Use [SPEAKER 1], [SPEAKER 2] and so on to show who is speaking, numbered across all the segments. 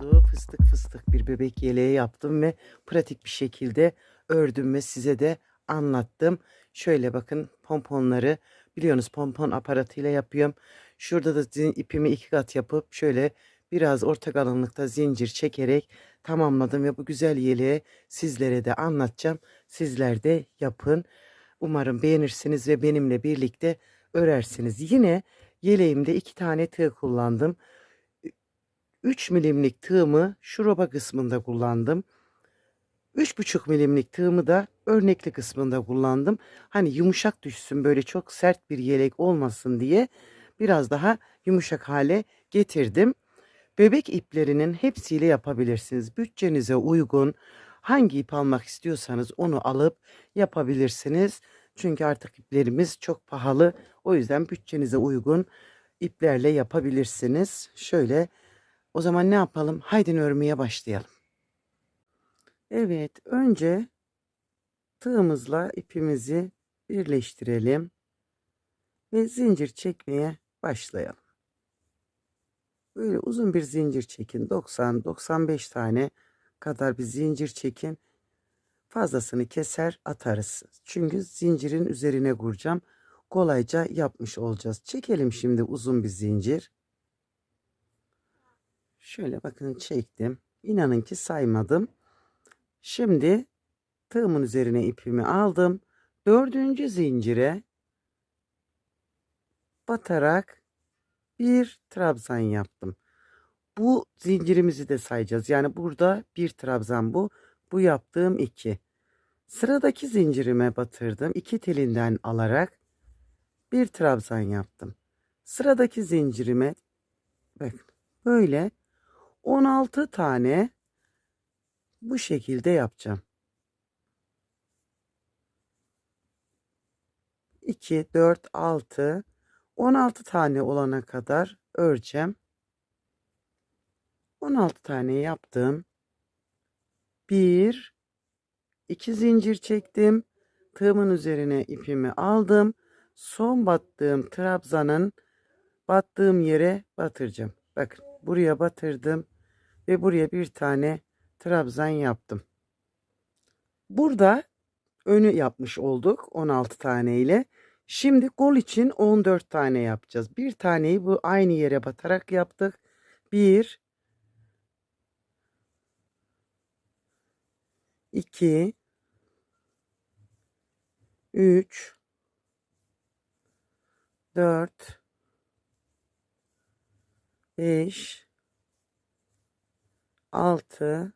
[SPEAKER 1] oldu. Fıstık fıstık bir bebek yeleği yaptım ve pratik bir şekilde ördüm ve size de anlattım. Şöyle bakın pomponları biliyorsunuz pompon aparatıyla yapıyorum. Şurada da ipimi iki kat yapıp şöyle biraz orta kalınlıkta zincir çekerek tamamladım ve bu güzel yeleği sizlere de anlatacağım. Sizler de yapın. Umarım beğenirsiniz ve benimle birlikte örersiniz. Yine yeleğimde iki tane tığ kullandım. 3 milimlik tığımı şu roba kısmında kullandım. 3,5 milimlik tığımı da örnekli kısmında kullandım. Hani yumuşak düşsün böyle çok sert bir yelek olmasın diye biraz daha yumuşak hale getirdim. Bebek iplerinin hepsiyle yapabilirsiniz. Bütçenize uygun hangi ip almak istiyorsanız onu alıp yapabilirsiniz. Çünkü artık iplerimiz çok pahalı. O yüzden bütçenize uygun iplerle yapabilirsiniz. Şöyle o zaman ne yapalım? Haydi örmeye başlayalım. Evet, önce tığımızla ipimizi birleştirelim ve zincir çekmeye başlayalım. Böyle uzun bir zincir çekin. 90-95 tane kadar bir zincir çekin. Fazlasını keser atarız. Çünkü zincirin üzerine kuracağım. Kolayca yapmış olacağız. Çekelim şimdi uzun bir zincir. Şöyle bakın çektim. İnanın ki saymadım. Şimdi tığımın üzerine ipimi aldım. Dördüncü zincire batarak bir trabzan yaptım. Bu zincirimizi de sayacağız. Yani burada bir trabzan bu. Bu yaptığım iki. Sıradaki zincirime batırdım. İki telinden alarak bir trabzan yaptım. Sıradaki zincirime bakın böyle 16 tane bu şekilde yapacağım. 2, 4, 6, 16 tane olana kadar öreceğim. 16 tane yaptım. 1, 2 zincir çektim. Tığımın üzerine ipimi aldım. Son battığım trabzanın battığım yere batıracağım. Bakın buraya batırdım ve buraya bir tane trabzan yaptım. Burada önü yapmış olduk 16 tane ile. Şimdi kol için 14 tane yapacağız. Bir taneyi bu aynı yere batarak yaptık. 1 2 3 4 5 6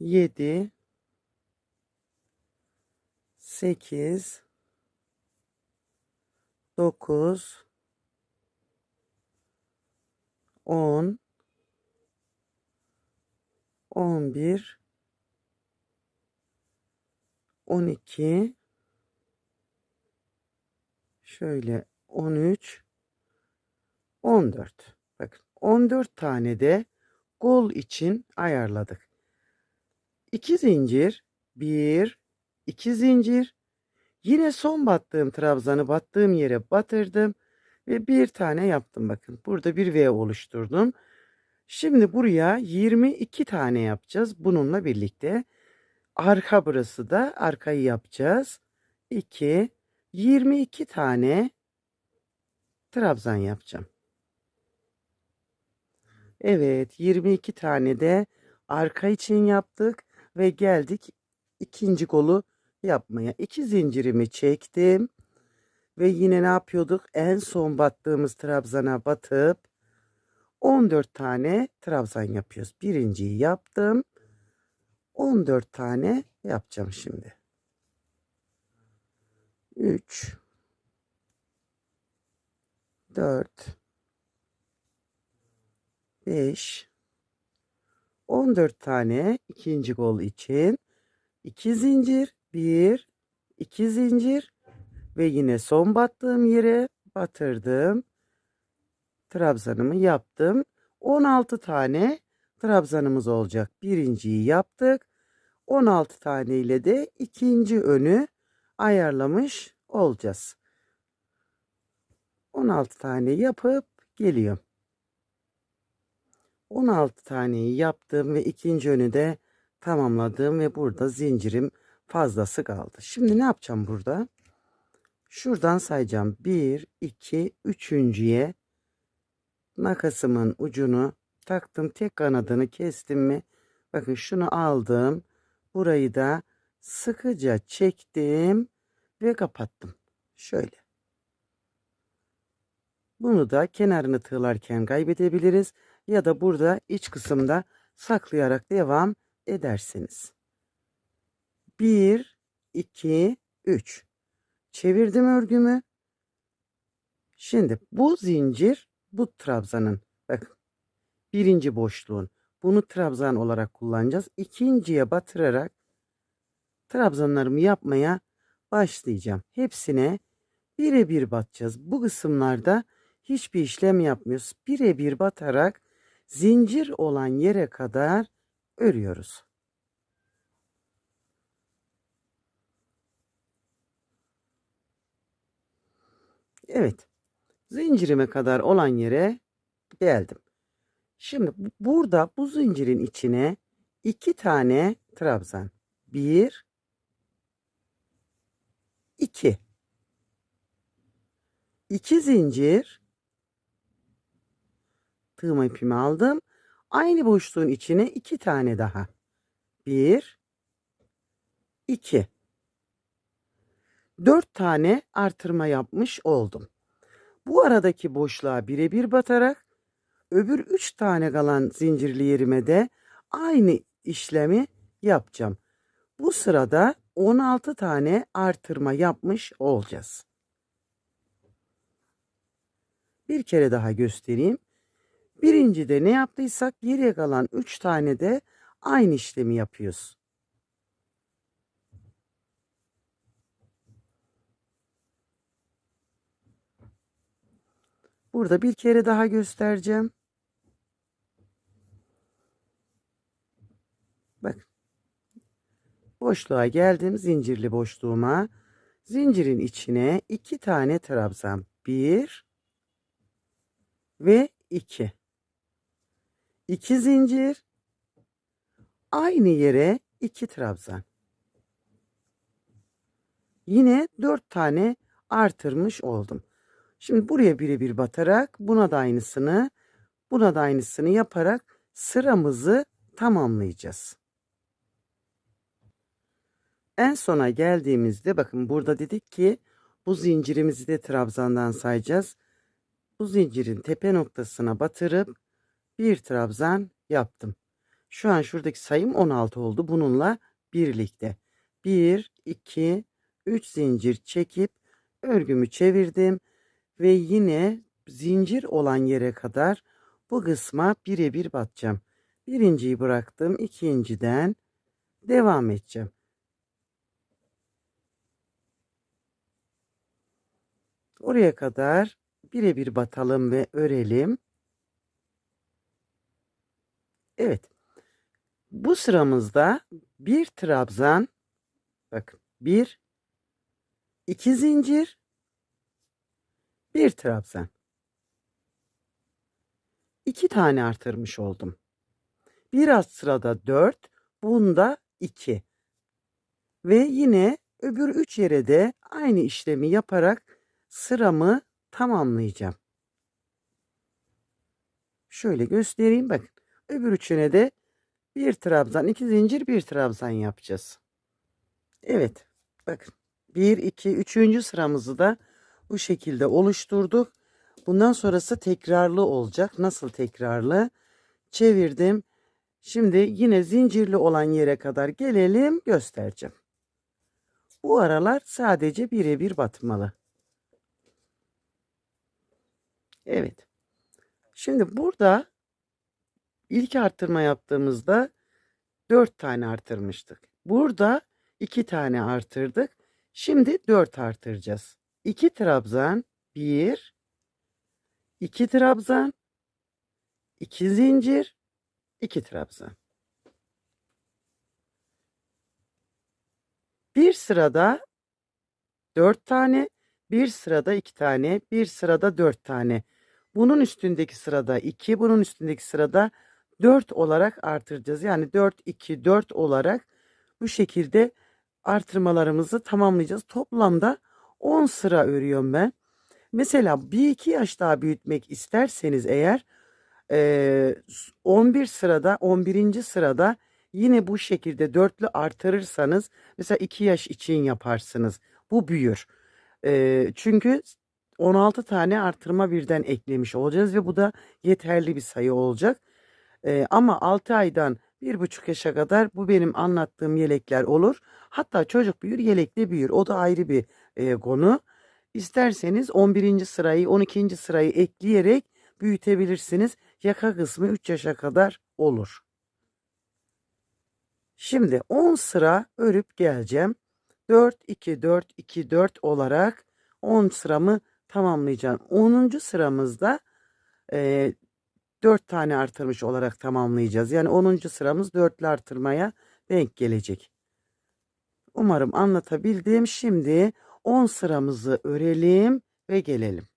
[SPEAKER 1] 7 8 9 10 11 12 şöyle 13 14 bakın 14 tane de kol için ayarladık. 2 zincir 1 2 zincir yine son battığım trabzanı battığım yere batırdım ve bir tane yaptım bakın. Burada bir V oluşturdum. Şimdi buraya 22 tane yapacağız bununla birlikte. Arka burası da arkayı yapacağız. 2 22 tane trabzan yapacağım. Evet 22 tane de arka için yaptık ve geldik ikinci kolu yapmaya. İki zincirimi çektim ve yine ne yapıyorduk? En son battığımız trabzana batıp 14 tane trabzan yapıyoruz. Birinciyi yaptım. 14 tane yapacağım şimdi. 3 4 5 14 tane ikinci kol için 2 zincir 1 2 zincir ve yine son battığım yere batırdım. Trabzanımı yaptım. 16 tane trabzanımız olacak. Birinciyi yaptık. 16 tane ile de ikinci önü ayarlamış olacağız. 16 tane yapıp geliyorum. 16 taneyi yaptım ve ikinci önü de tamamladım ve burada zincirim fazlası kaldı. Şimdi ne yapacağım burada? Şuradan sayacağım. 1, 2, üçüncüye makasımın ucunu taktım. Tek kanadını kestim mi? Bakın şunu aldım. Burayı da sıkıca çektim ve kapattım. Şöyle. Bunu da kenarını tığlarken kaybedebiliriz ya da burada iç kısımda saklayarak devam edersiniz. 1 2 3 Çevirdim örgümü. Şimdi bu zincir bu trabzanın bakın birinci boşluğun bunu trabzan olarak kullanacağız. İkinciye batırarak trabzanlarımı yapmaya başlayacağım. Hepsine birebir batacağız. Bu kısımlarda hiçbir işlem yapmıyoruz. Birebir batarak zincir olan yere kadar örüyoruz. Evet. Zincirime kadar olan yere geldim. Şimdi bu- burada bu zincirin içine iki tane trabzan. Bir, iki. İki zincir. Tığma ipimi aldım. Aynı boşluğun içine iki tane daha. Bir, iki. Dört tane artırma yapmış oldum. Bu aradaki boşluğa birebir batarak öbür üç tane kalan zincirli yerime de aynı işlemi yapacağım. Bu sırada 16 tane artırma yapmış olacağız. Bir kere daha göstereyim. Birincide ne yaptıysak geriye kalan 3 tane de aynı işlemi yapıyoruz. Burada bir kere daha göstereceğim. Bak. Boşluğa geldim. Zincirli boşluğuma. Zincirin içine iki tane trabzan. Bir ve iki. İki zincir. Aynı yere iki trabzan. Yine dört tane artırmış oldum. Şimdi buraya birebir batarak buna da aynısını, buna da aynısını yaparak sıramızı tamamlayacağız. En sona geldiğimizde bakın burada dedik ki bu zincirimizi de trabzandan sayacağız. Bu zincirin tepe noktasına batırıp bir trabzan yaptım. Şu an şuradaki sayım 16 oldu. Bununla birlikte 1, 2, 3 zincir çekip örgümü çevirdim ve yine zincir olan yere kadar bu kısma birebir batacağım. Birinciyi bıraktım. ikinciden devam edeceğim. Oraya kadar birebir batalım ve örelim. Evet. Bu sıramızda bir trabzan bakın bir iki zincir bir trabzan. İki tane artırmış oldum. Bir alt sırada dört, bunda iki. Ve yine öbür üç yere de aynı işlemi yaparak sıramı tamamlayacağım. Şöyle göstereyim bakın. Öbür üçüne de bir trabzan, iki zincir, bir trabzan yapacağız. Evet. Bakın. Bir, iki, üçüncü sıramızı da bu şekilde oluşturduk. Bundan sonrası tekrarlı olacak. Nasıl tekrarlı? Çevirdim. Şimdi yine zincirli olan yere kadar gelelim göstereceğim. Bu aralar sadece birebir batmalı. Evet. Şimdi burada ilk artırma yaptığımızda 4 tane artırmıştık. Burada 2 tane artırdık. Şimdi 4 artıracağız. 2 trabzan, 1 2 trabzan, 2 zincir, 2 trabzan. Bir sırada 4 tane, bir sırada 2 tane, bir sırada 4 tane. Bunun üstündeki sırada 2, bunun üstündeki sırada 4 olarak artıracağız. Yani 4 2 4 olarak bu şekilde artırmalarımızı tamamlayacağız. Toplamda 10 sıra örüyorum ben. Mesela bir iki yaş daha büyütmek isterseniz eğer eee, 11 sırada 11. sırada yine bu şekilde dörtlü artırırsanız mesela 2 yaş için yaparsınız. Bu büyür. Çünkü 16 tane artırma birden eklemiş olacağız ve bu da yeterli bir sayı olacak. Eee, ama 6 aydan 1,5 yaşa kadar bu benim anlattığım yelekler olur. Hatta çocuk büyür, yelek de büyür. O da ayrı bir eee, konu. İsterseniz 11. sırayı, 12. sırayı ekleyerek büyütebilirsiniz. Yaka kısmı 3 yaşa kadar olur. Şimdi 10 sıra örüp geleceğim. 4 2 4 2 4 olarak 10 sıramı tamamlayacağım. 10. sıramızda eee 4 tane artırmış olarak tamamlayacağız. Yani 10. sıramız dörtlü artırmaya denk gelecek. Umarım anlatabildim. Şimdi 10 sıramızı örelim ve gelelim.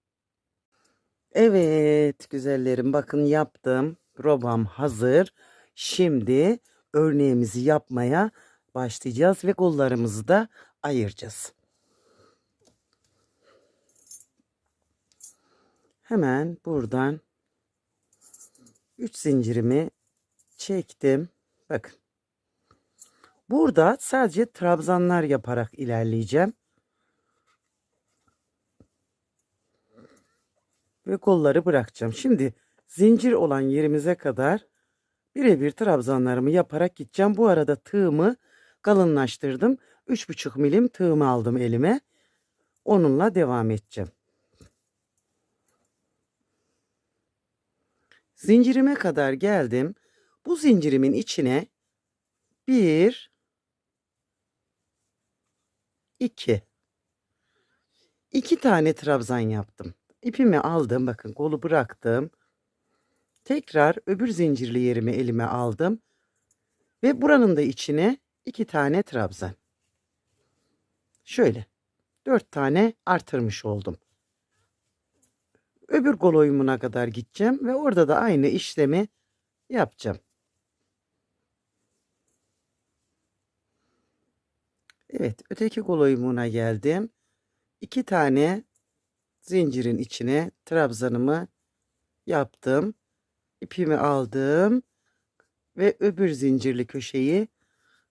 [SPEAKER 1] Evet güzellerim bakın yaptım. Robam hazır. Şimdi örneğimizi yapmaya başlayacağız ve kollarımızı da ayıracağız. Hemen buradan 3 zincirimi çektim. Bakın. Burada sadece trabzanlar yaparak ilerleyeceğim. Ve kolları bırakacağım. Şimdi zincir olan yerimize kadar birebir trabzanlarımı yaparak gideceğim. Bu arada tığımı kalınlaştırdım. 3,5 milim tığımı aldım elime. Onunla devam edeceğim. Zincirime kadar geldim. Bu zincirimin içine bir, iki, iki tane trabzan yaptım. İpimi aldım. Bakın kolu bıraktım. Tekrar öbür zincirli yerimi elime aldım. Ve buranın da içine iki tane trabzan. Şöyle. Dört tane artırmış oldum. Öbür kol oyumuna kadar gideceğim ve orada da aynı işlemi yapacağım. Evet, öteki kol oyumuna geldim. İki tane zincirin içine trabzanımı yaptım. İpimi aldım ve öbür zincirli köşeyi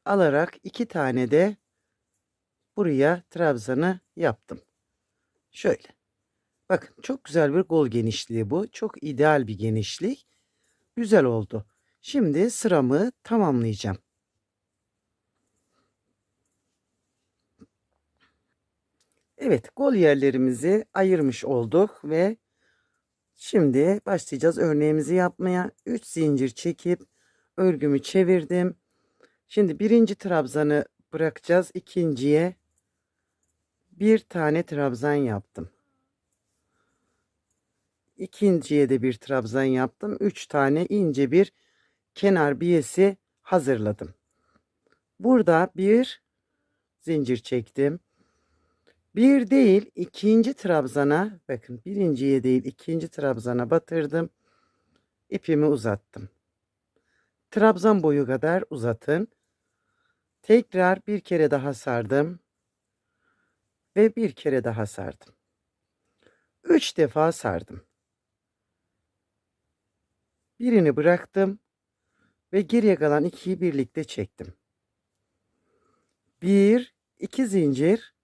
[SPEAKER 1] alarak iki tane de buraya trabzanı yaptım. Şöyle. Bakın çok güzel bir kol genişliği bu. Çok ideal bir genişlik. Güzel oldu. Şimdi sıramı tamamlayacağım. Evet, kol yerlerimizi ayırmış olduk ve şimdi başlayacağız örneğimizi yapmaya. 3 zincir çekip örgümü çevirdim. Şimdi birinci trabzanı bırakacağız. İkinciye bir tane trabzan yaptım. İkinciye de bir trabzan yaptım. Üç tane ince bir kenar biyesi hazırladım. Burada bir zincir çektim. Bir değil ikinci trabzana bakın birinciye değil ikinci trabzana batırdım. İpimi uzattım. Trabzan boyu kadar uzatın. Tekrar bir kere daha sardım. Ve bir kere daha sardım. Üç defa sardım. Birini bıraktım ve geriye kalan ikiyi birlikte çektim. Bir, iki zincir.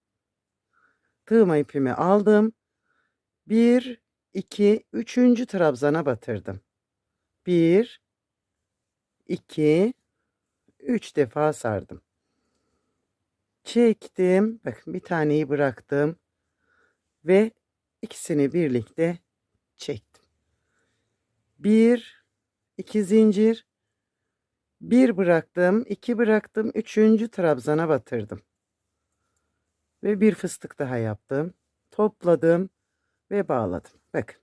[SPEAKER 1] Tığma ipimi aldım. Bir, iki, üçüncü trabzana batırdım. Bir, iki, üç defa sardım. Çektim. Bakın bir taneyi bıraktım. Ve ikisini birlikte çektim. Bir, iki zincir. Bir bıraktım, iki bıraktım, üçüncü trabzana batırdım. Ve bir fıstık daha yaptım. Topladım ve bağladım. Bakın.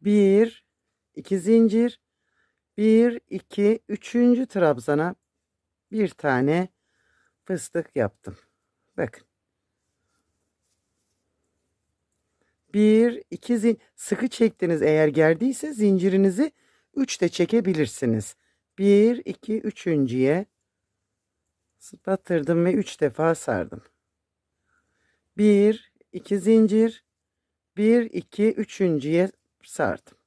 [SPEAKER 1] Bir, iki zincir. Bir, iki, üçüncü trabzana bir tane fıstık yaptım. Bakın. Bir, iki zin sıkı çektiniz eğer gerdiyse zincirinizi 3 de çekebilirsiniz. 1, 2, üçüncüye batırdım ve 3 defa sardım. 1, 2 zincir, 1, 2, üçüncüye sardım.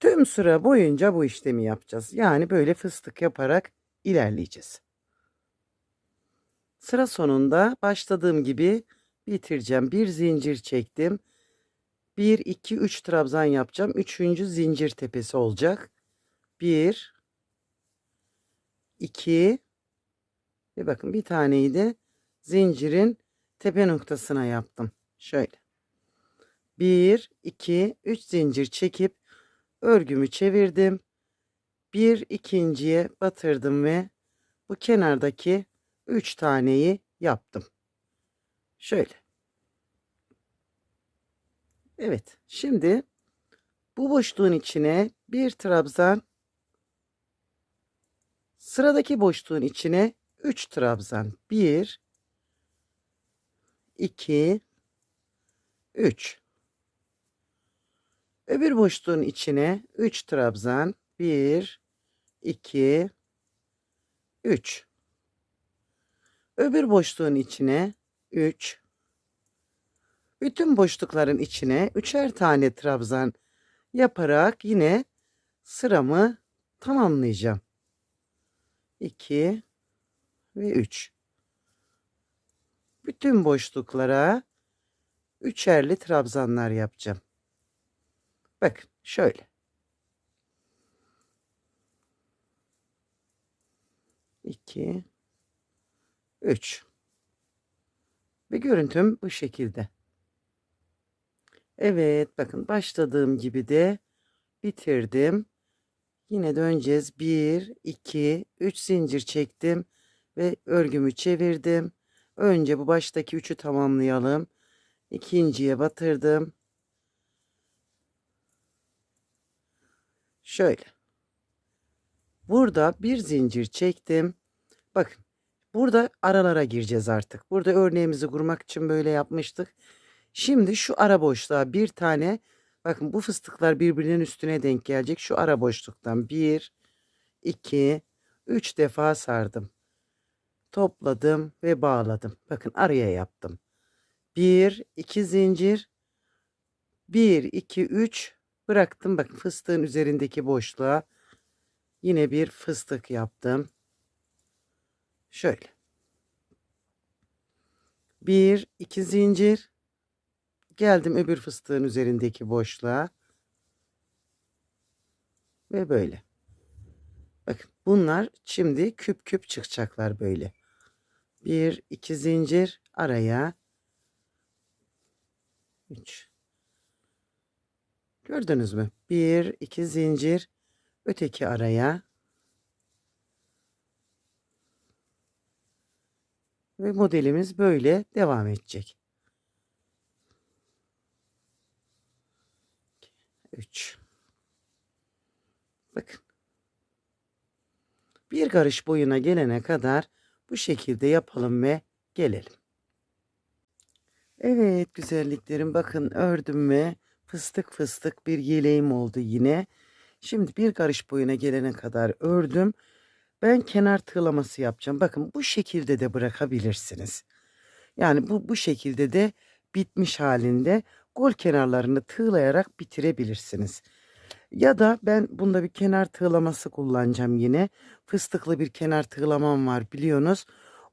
[SPEAKER 1] Tüm sıra boyunca bu işlemi yapacağız. Yani böyle fıstık yaparak ilerleyeceğiz. Sıra sonunda başladığım gibi bitireceğim. Bir zincir çektim. 1, 2, 3 trabzan yapacağım. Üçüncü zincir tepesi olacak. 1, 2 ve bakın bir taneyi de zincirin tepe noktasına yaptım. Şöyle. 1, 2, 3 zincir çekip örgümü çevirdim. Bir ikinciye batırdım ve bu kenardaki 3 taneyi yaptım. Şöyle. Evet. Şimdi bu boşluğun içine bir trabzan sıradaki boşluğun içine 3 trabzan. 1 2 3 Öbür boşluğun içine 3 trabzan. 1 2 3 Öbür boşluğun içine 3 bütün boşlukların içine üçer tane trabzan yaparak yine sıramı tamamlayacağım. 2 ve 3. Bütün boşluklara üçerli trabzanlar yapacağım. Bakın şöyle. 2 3 Ve görüntüm bu şekilde. Evet bakın başladığım gibi de bitirdim. Yine döneceğiz. 1, 2, 3 zincir çektim ve örgümü çevirdim. Önce bu baştaki 3'ü tamamlayalım. İkinciye batırdım. Şöyle. Burada bir zincir çektim. Bakın burada aralara gireceğiz artık. Burada örneğimizi kurmak için böyle yapmıştık. Şimdi şu ara boşluğa bir tane bakın bu fıstıklar birbirinin üstüne denk gelecek. Şu ara boşluktan bir, iki, üç defa sardım. Topladım ve bağladım. Bakın araya yaptım. Bir, iki zincir. Bir, iki, üç bıraktım. Bakın fıstığın üzerindeki boşluğa yine bir fıstık yaptım. Şöyle. Bir, iki zincir. Geldim öbür fıstığın üzerindeki boşluğa. Ve böyle. Bakın bunlar şimdi küp küp çıkacaklar böyle. Bir, iki zincir araya. Üç. Gördünüz mü? Bir, iki zincir öteki araya. Ve modelimiz böyle devam edecek. 3 Bakın. Bir karış boyuna gelene kadar bu şekilde yapalım ve gelelim. Evet güzelliklerim bakın ördüm ve fıstık fıstık bir yeleğim oldu yine. Şimdi bir karış boyuna gelene kadar ördüm. Ben kenar tığlaması yapacağım. Bakın bu şekilde de bırakabilirsiniz. Yani bu bu şekilde de bitmiş halinde gol kenarlarını tığlayarak bitirebilirsiniz. Ya da ben bunda bir kenar tığlaması kullanacağım yine. Fıstıklı bir kenar tığlamam var biliyorsunuz.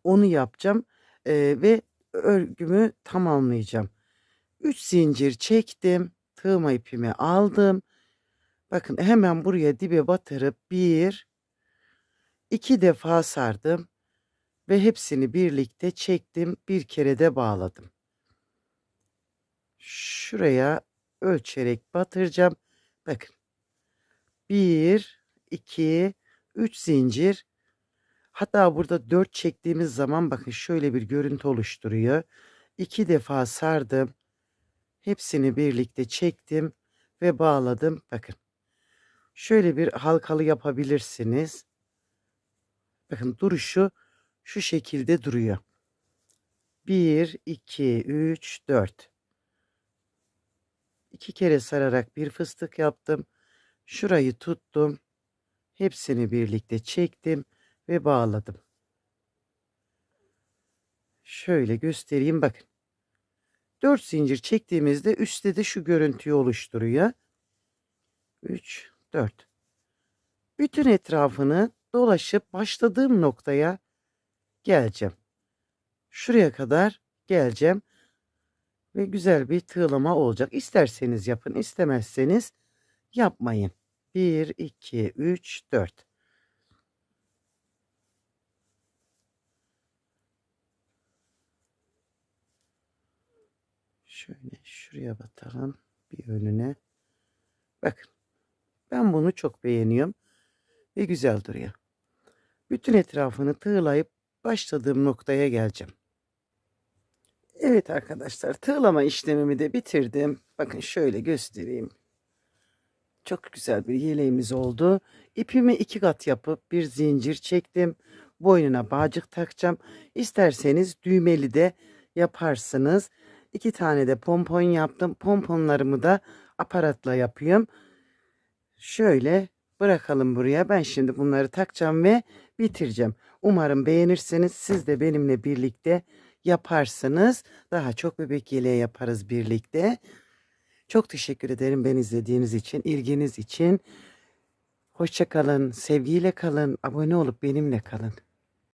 [SPEAKER 1] Onu yapacağım ee, ve örgümü tamamlayacağım. 3 zincir çektim. Tığma ipimi aldım. Bakın hemen buraya dibe batırıp bir, iki defa sardım ve hepsini birlikte çektim. Bir kere de bağladım şuraya ölçerek batıracağım. Bakın. 1 2 3 zincir. Hatta burada 4 çektiğimiz zaman bakın şöyle bir görüntü oluşturuyor. 2 defa sardım. Hepsini birlikte çektim ve bağladım. Bakın. Şöyle bir halkalı yapabilirsiniz. Bakın duruşu şu şekilde duruyor. 1 2 3 4 iki kere sararak bir fıstık yaptım. Şurayı tuttum. Hepsini birlikte çektim ve bağladım. Şöyle göstereyim bakın. 4 zincir çektiğimizde üstte de şu görüntüyü oluşturuyor. 3 4. Bütün etrafını dolaşıp başladığım noktaya geleceğim. Şuraya kadar geleceğim ve güzel bir tığlama olacak. İsterseniz yapın, istemezseniz yapmayın. 1 2 3 4. Şöyle şuraya batalım bir önüne. Bakın. Ben bunu çok beğeniyorum ve güzel duruyor. Bütün etrafını tığlayıp başladığım noktaya geleceğim. Evet arkadaşlar tığlama işlemimi de bitirdim. Bakın şöyle göstereyim. Çok güzel bir yeleğimiz oldu. İpimi iki kat yapıp bir zincir çektim. Boynuna bağcık takacağım. İsterseniz düğmeli de yaparsınız. İki tane de pompon yaptım. Pomponlarımı da aparatla yapıyorum. Şöyle bırakalım buraya. Ben şimdi bunları takacağım ve bitireceğim. Umarım beğenirsiniz. Siz de benimle birlikte yaparsınız. Daha çok bebek yeleği yaparız birlikte. Çok teşekkür ederim ben izlediğiniz için, ilginiz için. Hoşça kalın, sevgiyle kalın, abone olup benimle kalın.